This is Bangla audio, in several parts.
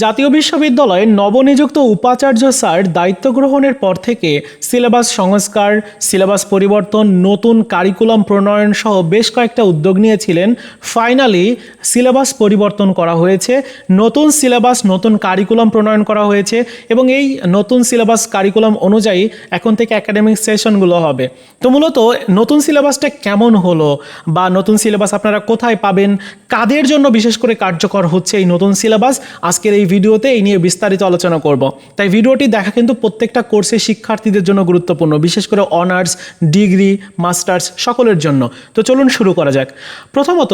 জাতীয় বিশ্ববিদ্যালয়ে নবনিযুক্ত উপাচার্য স্যার দায়িত্ব গ্রহণের পর থেকে সিলেবাস সংস্কার, সিলেবাস পরিবর্তন, নতুন কারিকুলাম প্রণয়ন সহ বেশ কয়েকটা উদ্যোগ নিয়েছিলেন। ফাইনালি সিলেবাস পরিবর্তন করা হয়েছে, নতুন সিলেবাস, নতুন কারিকুলাম প্রণয়ন করা হয়েছে এবং এই নতুন সিলেবাস কারিকুলাম অনুযায়ী এখন থেকে একাডেমিক সেশনগুলো হবে। তো মূলত নতুন সিলেবাসটা কেমন হলো বা নতুন সিলেবাস আপনারা কোথায় পাবেন, কাদের জন্য বিশেষ করে কার্যকর হচ্ছে এই নতুন সিলেবাস? আজকের এই ভিডিওতে এই নিয়ে বিস্তারিত আলোচনা করব। তাই ভিডিওটি দেখা কিন্তু প্রত্যেকটা কোর্সে শিক্ষার্থীদের জন্য গুরুত্বপূর্ণ, বিশেষ করে অনার্স, ডিগ্রি, মাস্টার্স সকলের জন্য। তো চলুন শুরু করা যাক। প্রথমত,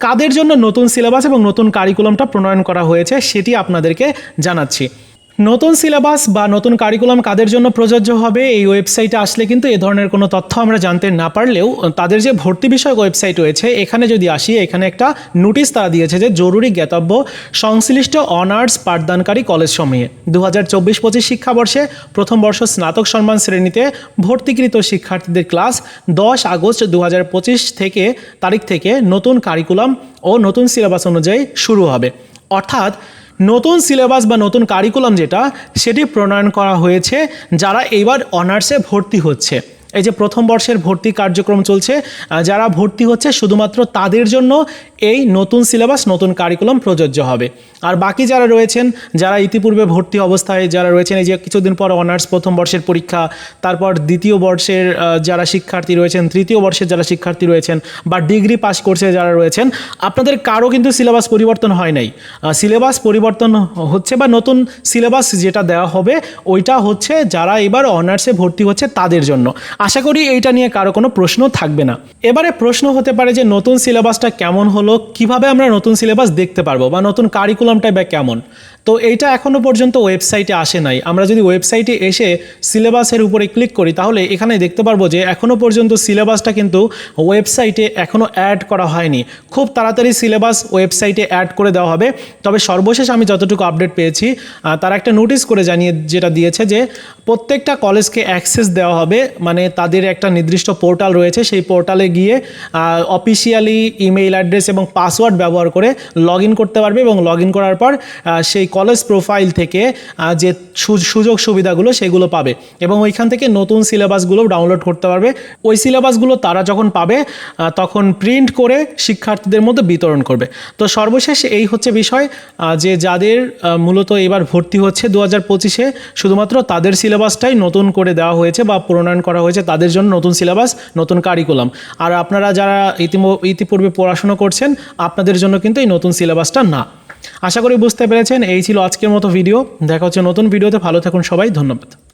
কাদের জন্য নতুন সিলেবাস এবং নতুন কারিকুলামটা প্রণয়ন করা হয়েছে সেটি আপনাদেরকে জানাচ্ছি। নতুন সিলেবাস বা নতুন কারিকুলাম কাদের জন্য প্রযোজ্য হবে? এই ওয়েবসাইটে আসলে কিন্তু এ ধরনের কোনো তথ্য আমরা জানতে না পারলেও, তাদের যে ভর্তি বিষয়ক ওয়েবসাইট রয়েছে, এখানে যদি আসি, এখানে একটা নোটিশ তারা দিয়েছে যে জরুরি জ্ঞাতব্য সংশ্লিষ্ট অনার্স পাঠদানকারী কলেজ সমূহে দু হাজার চব্বিশ পঁচিশ শিক্ষাবর্ষে প্রথম বর্ষ স্নাতক সম্মান শ্রেণীতে ভর্তিকৃত শিক্ষার্থীদের ক্লাস দশ আগস্ট দু হাজার পঁচিশ থেকে তারিখ থেকে নতুন কারিকুলাম ও নতুন সিলেবাস অনুযায়ী শুরু হবে। অর্থাৎ নতুন সিলেবাস বা নতুন কারিকুলাম যেটা, সেটি প্রণয়ন করা হয়েছে, যারা এইবার অনার্সে ভর্তি হচ্ছে। এই যে প্রথম বর্ষের ভর্তি কার্যক্রম চলছে যারা ভর্তি হচ্ছে শুধুমাত্র তাদের জন্য এই নতুন সিলেবাস, নতুন কারিকুলাম প্রযোজ্য হবে। আর বাকি যারা রয়েছেন, যারা ইতিপূর্বে ভর্তি অবস্থায়, যারা রয়েছেন, এই যে কিছুদিন পর অনার্স প্রথম বর্ষের পরীক্ষা, তারপর দ্বিতীয় বর্ষের যারা শিক্ষার্থী রয়েছেন, তৃতীয় বর্ষের যারা শিক্ষার্থী রয়েছেন বা ডিগ্রি পাস কোর্সে যারা রয়েছেন, আপনাদের কারও কিন্তু সিলেবাস পরিবর্তন হয় নাই। সিলেবাস পরিবর্তন হচ্ছে বা নতুন সিলেবাস যেটা দেওয়া হবে, ওইটা হচ্ছে যারা এবার অনার্সে ভর্তি হচ্ছে তাদের জন্য। আশা করি এইটা নিয়ে কারও কোনো প্রশ্ন থাকবে না। এবারে প্রশ্ন হতে পারে যে নতুন সিলেবাসটা কেমন হলো, কীভাবে আমরা নতুন সিলেবাস দেখতে পারব বা নতুন কারিকুলামটা বা কেমন। তো এইটা এখনও পর্যন্ত ওয়েবসাইটে আসে নাই। আমরা যদি ওয়েবসাইটে এসে সিলেবাসের উপরে ক্লিক করি, তাহলে এখানে দেখতে পারব যে এখনও পর্যন্ত সিলেবাসটা কিন্তু ওয়েবসাইটে এখনও অ্যাড করা হয়নি। খুব তাড়াতাড়ি সিলেবাস ওয়েবসাইটে অ্যাড করে দেওয়া হবে। তবে সর্বশেষ আমি যতটুকু আপডেট পেয়েছি তারা একটা নোটিশ করে জানিয়ে যেটা দিয়েছে যে প্রত্যেকটা কলেজকে অ্যাক্সেস দেওয়া হবে। মানে তাদের একটা নির্দিষ্ট পোর্টাল রয়েছে, সেই পোর্টালে গিয়ে অফিসিয়ালি ইমেইল অ্যাড্রেস এবং পাসওয়ার্ড ব্যবহার করে লগ করতে পারবে এবং লগ করার পর সেই কলেজ প্রোফাইল থেকে যে সুযোগ সুবিধাগুলো সেগুলো পাবে এবং ওইখান থেকে নতুন সিলেবাসগুলো ডাউনলোড করতে পারবে। ওই সিলেবাসগুলো তারা যখন পাবে তখন প্রিন্ট করে শিক্ষার্থীদের মধ্যে বিতরণ করবে। তো সর্বশেষ এই হচ্ছে বিষয় যে যাদের মূলত এবার ভর্তি হচ্ছে দু হাজার পঁচিশে, শুধুমাত্র তাদের সিলেবাসটাই নতুন করে দেওয়া হয়েছে বা প্রণয়ন করা হয়েছে। তাদের জন্য নতুন সিলেবাস, নতুন কারিকুলাম আর আপনারা যারা ইতিপূর্বে পড়াশুনো করছেন, আপনাদের জন্য কিন্তু এই নতুন সিলেবাসটা না। আশা করি বুঝতে পেরেছেন, এই ছিল আজকের মতো ভিডিও দেখা হচ্ছে নতুন ভিডিওতে ভালো থাকুন সবাই, ধন্যবাদ।